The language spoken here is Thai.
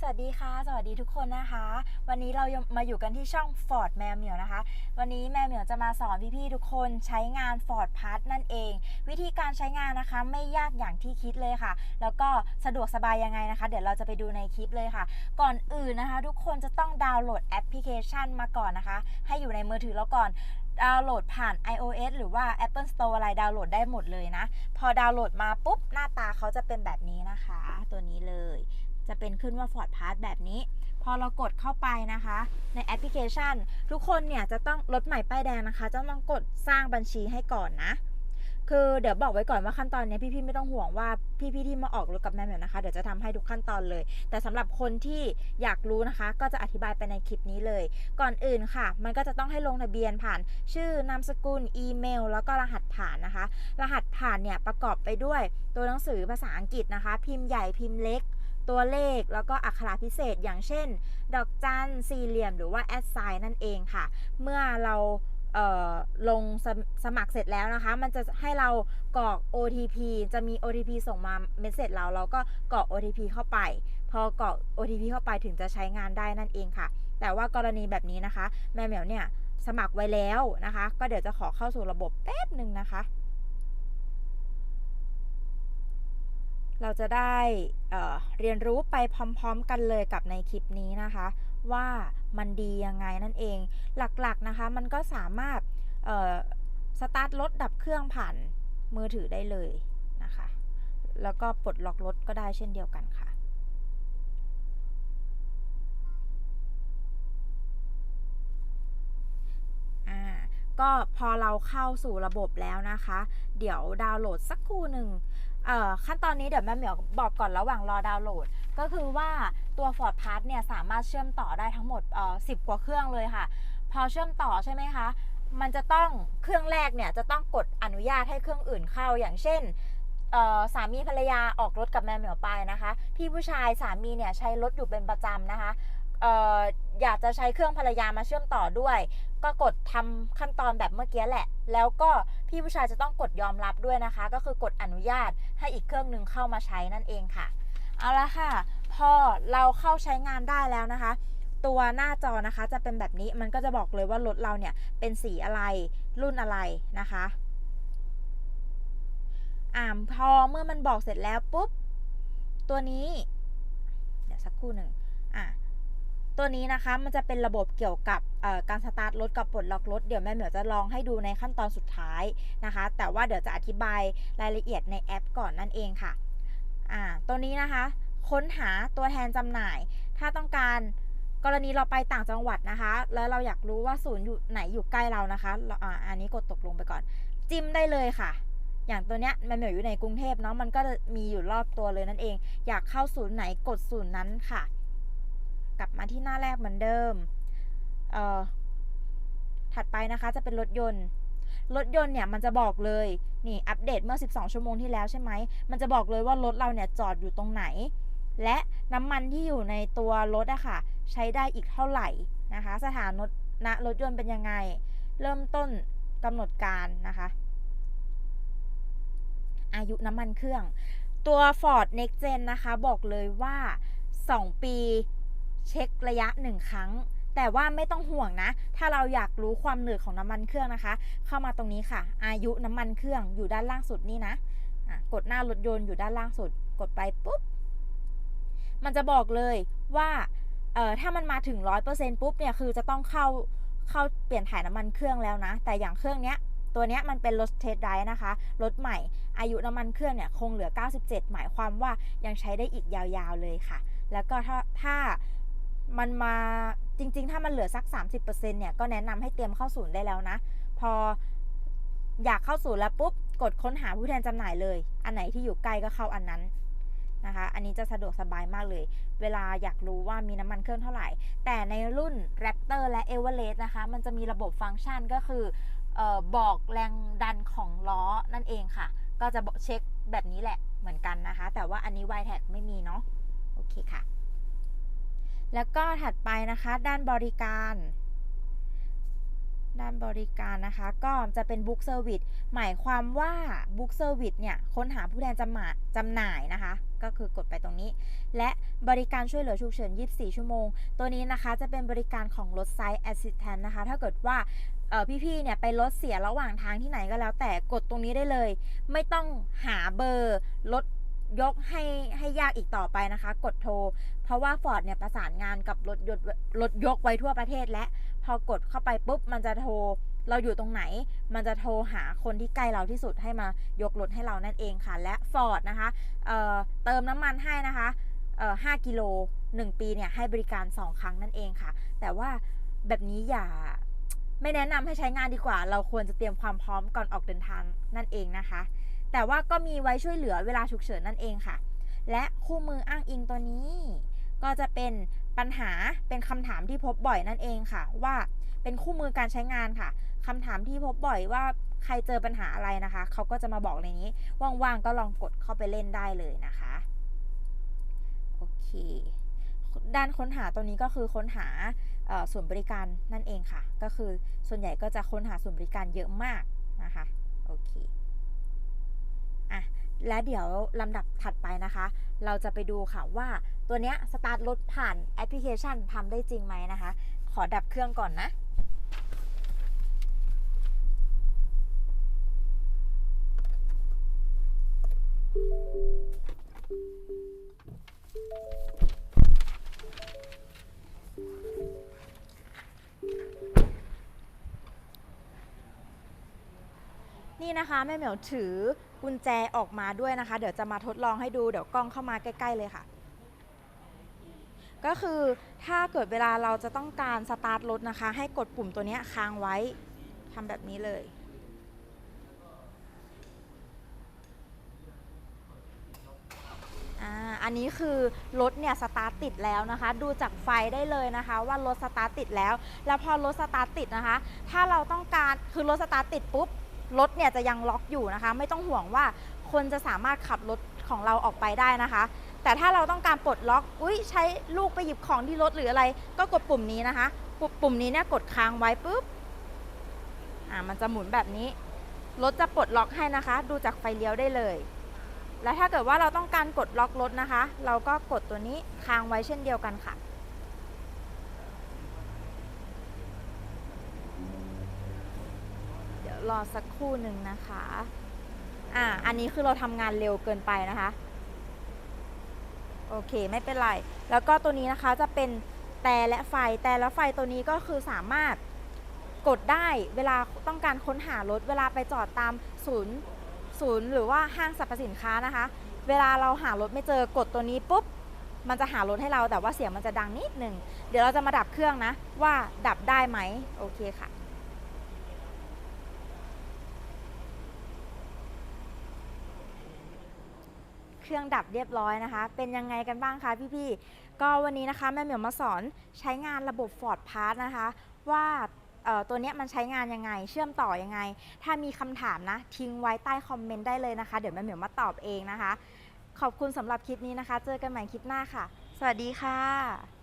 สวัสดีค่ะ สวัสดีทุกคนนะคะ วันนี้เรามาอยู่กันที่ช่อง Ford แมวเหมียวนะคะ วันนี้แมวเหมียวจะมาสอนพี่ๆทุกคนใช้งาน Ford p a s นั่นเอง วิธีการใช้งานนะคะไม่ยากอย่างที่คิดเลยค่ะ แล้วก็สะดวกสบายยังไงนะคะ เดี๋ยวเราจะไปดูในคลิปเลยค่ะ ก่อนอื่นนะคะ ทุกคนจะต้องดาวน์โหลดแอปพลิเคชันมาก่อนนะคะ ให้อยู่ในมือถือแล้วก่อนดาวน์โหลดผ่าน iOS หรือว่า Apple Store อะไรดาวน์โหลดได้หมดเลยนะ พอดาวน์โหลดมาปุ๊บหน้าตาเขาจะเป็นแบบนี้นะคะ ตัวนี้เลย จะเป็นขึ้นว่า Ford Pass แบบนี้ พอเรากดเข้าไปนะคะ ในแอปพลิเคชัน ทุกคนเนี่ยจะต้องรถใหม่ป้ายแดงนะคะจะต้องกดสร้างบัญชีให้ก่อนนะ คือเดี๋ยวบอกไว้ก่อนว่าขั้นตอนนี้พี่ๆไม่ต้องห่วงว่าพี่ๆที่มาออกรถกับแม่เหมียวนะคะเดี๋ยวจะทำให้ทุกขั้นตอนเลย แต่สำหรับคนที่อยากรู้นะคะ ก็จะอธิบายไปในคลิปนี้เลย ก่อนอื่นค่ะ มันก็จะต้องให้ลงทะเบียนผ่าน ชื่อนามสกุลอีเมล แล้วก็รหัสผ่านนะคะ รหัสผ่านเนี่ยประกอบไปด้วยตัวหนังสือภาษาอังกฤษนะคะ พิมพ์ใหญ่พิมพ์เล็ก ตัวเลขแล้วก็อักขระพิเศษ อย่างเช่น ดอกจันสี่เหลี่ยมหรือว่าแอดไซน์นั่นเองค่ะ เมื่อเราเลงสมสมัครเสร็จแล้วนะคะ มันจะให้เรากรอก OTP จะมี OTP ส่งมาเมสเซจเราเราก็กรอก OTP เข้าไป พอกรอก OTP เข้าไปถึงจะใช้งานได้นั่นเองค่ะ แต่ว่ากรณีแบบนี้นะคะ แม่เหมียวเนี่ยสมัครไว้แล้วนะคะ ก็เดี๋ยวจะขอเข้าสู่ระบบแป๊บหนึ่งนะคะ เราจะได้เเรียนรู้ไปพร้อมๆกันเลยกับในคลิปนี้นะคะ ว่ามันดียังไงนั่นเองหลักๆนะคะ มันก็สามารถสตาร์ทรถดับเครื่องผ่านมือถือได้เลยนะคะ แล้วก็ปลดล็อกรถก็ได้เช่นเดียวกันค่ะ อ่า ก็พอเราเข้าสู่ระบบแล้วนะคะ เดี๋ยวดาวน์โหลดสักครู่หนึ่งเอ่อขั้นตอนนี้เดี๋ยวแม่เหมียวบอกก่อนระหว่างรอดาวน์โหลด ก็คือว่าตัว Ford Pass เนี่ยสามารถเชื่อมต่อได้ทั้งหมดเอ่อ10กว่าเครื่องเลยค่ะ พอเชื่อมต่อใช่ไหมคะ มันจะต้องเครื่องแรกเนี่ยจะต้องกดอนุญาตให้เครื่องอื่นเข้าอย่างเช่นเอ่อสามีภรรยาออกรถกับแม่เหมียวไปนะคะ พี่ผู้ชายสามีเนี่ยใช้รถอยู่เป็นประจำนะคะ อยากจะใช้เครื่องภรรยามาเชื่อมต่อด้วย ก็กดทำขั้นตอนแบบเมื่อกี้แหละ แล้วก็พี่ผู้ชายจะต้องกดยอมรับด้วยนะคะ ก็คือกดอนุญาตให้อีกเครื่องหนึ่งเข้ามาใช้นั่นเองค่ะ เอาละค่ะ พอเราเข้าใช้งานได้แล้วนะคะ ตัวหน้าจอนะคะจะเป็นแบบนี้มันก็จะบอกเลยว่ารถเราเนี่ยเป็นสีอะไรรุ่นอะไรนะคะอ่าพอเมื่อมันบอกเสร็จแล้วปุ๊บตัวนี้ เดี๋ยวสักครู่หนึ่งอะ ตัวนี้นะคะมันจะเป็นระบบเกี่ยวกับการสตาร์ทรถกับปลดล็อกรถเดี๋ยวแม่เหมียวจะลองให้ดูในขั้นตอนสุดท้ายนะคะ แต่ว่าเดี๋ยวจะอธิบายรายละเอียดในแอปก่อนนั่นเองค่ะอ่าตัวนี้นะคะ ค้นหาตัวแทนจำหน่าย ถ้าต้องการกรณีเราไปต่างจังหวัดนะคะ แล้วเราอยากรู้ว่าศูนย์อยู่ไหนอยู่ใกล้เรานะคะอ่าอันนี้กดตกลงไปก่อน จิ้มได้เลยค่ะอย่างตัวเนี้ยแม่เหมียวอยู่ในกรุงเทพเนาะมันก็มีอยู่รอบตัวเลยนั่นเอง อยากเข้าศูนย์ไหนกดศูนย์นั้นค่ะ กลับมาที่หน้าแรกเหมือนเดิม เอ่อ ถัดไปนะคะจะเป็นรถยนต์ รถยนต์เนี่ยมันจะบอกเลย นี่อัปเดตเมื่อ 12 ชั่วโมงที่แล้วใช่ไหม มันจะบอกเลยว่ารถเราเนี่ยจอดอยู่ตรงไหน และน้ำมันที่อยู่ในตัวรถอะค่ะ ใช้ได้อีกเท่าไหร่นะคะ สถานะรถยนต์เป็นยังไง เริ่มต้นกำหนดการนะคะ อายุน้ำมันเครื่อง ตัว Ford Next Gen นะคะ บอกเลยว่า 2 ปี เช็คระยะ 1 ครั้ง แต่ว่าไม่ต้องห่วงนะ ถ้าเราอยากรู้ความหนืดของน้ำมันเครื่องนะคะ เข้ามาตรงนี้ค่ะ อายุน้ำมันเครื่องอยู่ด้านล่างสุดนี่นะะกดหน้ารถยนต์อยู่ด้านล่างสุด กดไปปุ๊บ มันจะบอกเลยว่าเอ่อถ้ามันมาถึง 100%ปุ๊บเนี่ยคือจะต้องเข้าเข้าเปลี่ยนถ่ายน้ำมันเครื่องแล้วนะ แต่อย่างเครื่องเนี้ยตัวเนี้ยมันเป็นรถเทสไดนะคะ รถใหม่ อายุน้ำมันเครื่องเนี่ยคงเหลือ 97 หมายความว่ายังใช้ได้อีกยาวๆเลยค่ะ แล้วก็ถ้าถ้า มันมาจริง ๆ ถ้ามันเหลือสัก 30%เนี่ยก็แนะนำให้เตรียมเข้าศูนย์ได้แล้วนะ พออยากเข้าศูนย์แล้วปุ๊บกดค้นหาผู้แทนจำหน่ายเลย อันไหนที่อยู่ใกล้ก็เข้าอันนั้นนะคะ อันนี้จะสะดวกสบายมากเลย เวลาอยากรู้ว่ามีน้ำมันเครื่องเท่าไหร่ แต่ในรุ่น Raptor และ Everest นะคะ มันจะมีระบบฟังก์ชันก็คือออบอกแรงดันของล้อนั่นเองค่ะ ก็จะบอกเช็คแบบนี้แหละเหมือนกันนะคะ แต่ว่าอันนี้ y t a g ไม่มีเนาะ โอเคค่ะ แล้วก็ถัดไปนะคะด้านบริการ ด้านบริการนะคะ ก็จะเป็น Book Service หมายความว่า Book Service เนี่ยค้นหาผู้แทนจำหน่ายจำหน่ายนะคะ ก็คือกดไปตรงนี้ และบริการช่วยเหลือฉุกเฉิน 24 ชั่วโมง ตัวนี้นะคะจะเป็นบริการของรถไซส์ Assistant นะคะ ถ้าเกิดว่าเออพี่ๆ เนี่ยไปรถเสียระหว่างทางที่ไหนก็แล้วแต่กดตรงนี้ได้เลย ไม่ต้องหาเบอร์รถ ยกให้ให้ยากอีกต่อไปนะคะ กดโทร เพราะว่า Ford เนี่ยประสานงานกับรถยนต์รถยกไว้ทั่วประเทศและ พอกดเข้าไปปุ๊บ มันจะโทร เราอยู่ตรงไหน มันจะโทรหาคนที่ใกล้เราที่สุดให้มายกรถให้เรานั่นเองค่ะ และ Ford นะคะเอ่อเติมน้ำมันให้นะคะเอ่อ5กิโล 1 ปีเนี่ยให้บริการ 2 ครั้งนั่นเองค่ะ แต่ว่าแบบนี้อย่าไม่แนะนำให้ใช้งานดีกว่า เราควรจะเตรียมความพร้อมก่อนออกเดินทางนั่นเองนะคะ แต่ว่าก็มีไว้ช่วยเหลือเวลาฉุกเฉินนั่นเองค่ะ และคู่มืออ้างอิงตัวนี้ ก็จะเป็นปัญหาเป็นคำถามที่พบบ่อยนั่นเองค่ะ ว่าเป็นคู่มือการใช้งานค่ะคำถามที่พบบ่อยว่าใครเจอปัญหาอะไรนะคะ เขาก็จะมาบอกในนี้ ว่างๆก็ลองกดเข้าไปเล่นได้เลยนะคะโอเคด้านค้นหาตัวนี้ก็คือค้นหาส่วนบริการนั่นเองค่ะ ก็คือส่วนใหญ่ก็จะค้นหาส่วนบริการเยอะมากนะคะโอเค และเดี๋ยวลำดับถัดไปนะคะ เราจะไปดูค่ะว่าตัวเนี้ยสตาร์ทรถผ่านแอปพลิเคชันทำได้จริงไหมนะคะ ขอดับเครื่องก่อนนะนี่นะคะแม่เหมียวถือ กุญแจออกมาด้วยนะคะ เดี๋ยวจะมาทดลองให้ดูเดี๋ยวกล้องเข้ามาใกล้ ๆ เลยค่ะ ก็คือถ้าเกิดเวลาเราจะต้องการสตาร์ทรถนะคะ ให้กดปุ่มตัวนี้ค้างไว้ทำแบบนี้เลยอ่าอันนี้คือรถเนี่ยสตาร์ทติดแล้วนะคะ ดูจากไฟได้เลยนะคะว่ารถสตาร์ทติดแล้ว แล้วพอรถสตาร์ทติดนะคะ ถ้าเราต้องการคือรถสตาร์ทติดปุ๊บ รถเนี่ยจะยังล็อกอยู่นะคะ ไม่ต้องห่วงว่าคนจะสามารถขับรถของเราออกไปได้นะคะ แต่ถ้าเราต้องการปลดล็อก อุ้ยใช้ลูกไปหยิบของที่รถหรืออะไร ก็กดปุ่มนี้นะคะ ปุ่มปุ่มนี้เนี่ยกดค้างไว้ปุ๊บอ่ามันจะหมุนแบบนี้ รถจะปลดล็อกให้นะคะ ดูจากไฟเลี้ยวได้เลย แล้วถ้าเกิดว่าเราต้องการกดล็อกรถนะคะ เราก็กดตัวนี้ค้างไว้เช่นเดียวกันค่ะ เดี๋ยว รอสักครู่หนึ่งนะคะ อ่า อันนี้คือเราทำงานเร็วเกินไปนะคะ โอเค ไม่เป็นไร แล้วก็ตัวนี้นะคะจะเป็นแต่และไฟ แต่และไฟตัวนี้ก็คือสามารถกดได้เวลาต้องการค้นหารถ เวลาไปจอดตามศูนย์ศูนย์หรือว่าห้างสรรพสินค้านะคะ เวลาเราหารถไม่เจอกดตัวนี้ปุ๊บ มันจะหารถให้เราแต่ว่าเสียงมันจะดังนิดหนึ่ง เดี๋ยวเราจะมาดับเครื่องนะ ว่าดับได้ไหมโอเคค่ะ เครื่องดับเรียบร้อยนะคะ เป็นยังไงกันบ้างคะพี่ๆก็วันนี้นะคะแม่เหมียวมาสอนใช้งานระบบ Ford Pass นะคะ ว่าตัวเนี้ยมันใช้งานยังไง เชื่อมต่อยังไง ถ้ามีคำถามนะ ทิ้งไว้ใต้คอมเมนต์ได้เลยนะคะ เดี๋ยวแม่เหมียวมาตอบเองนะคะ ขอบคุณสำหรับคลิปนี้นะคะ เจอกันใหม่คลิปหน้าค่ะ สวัสดีค่ะ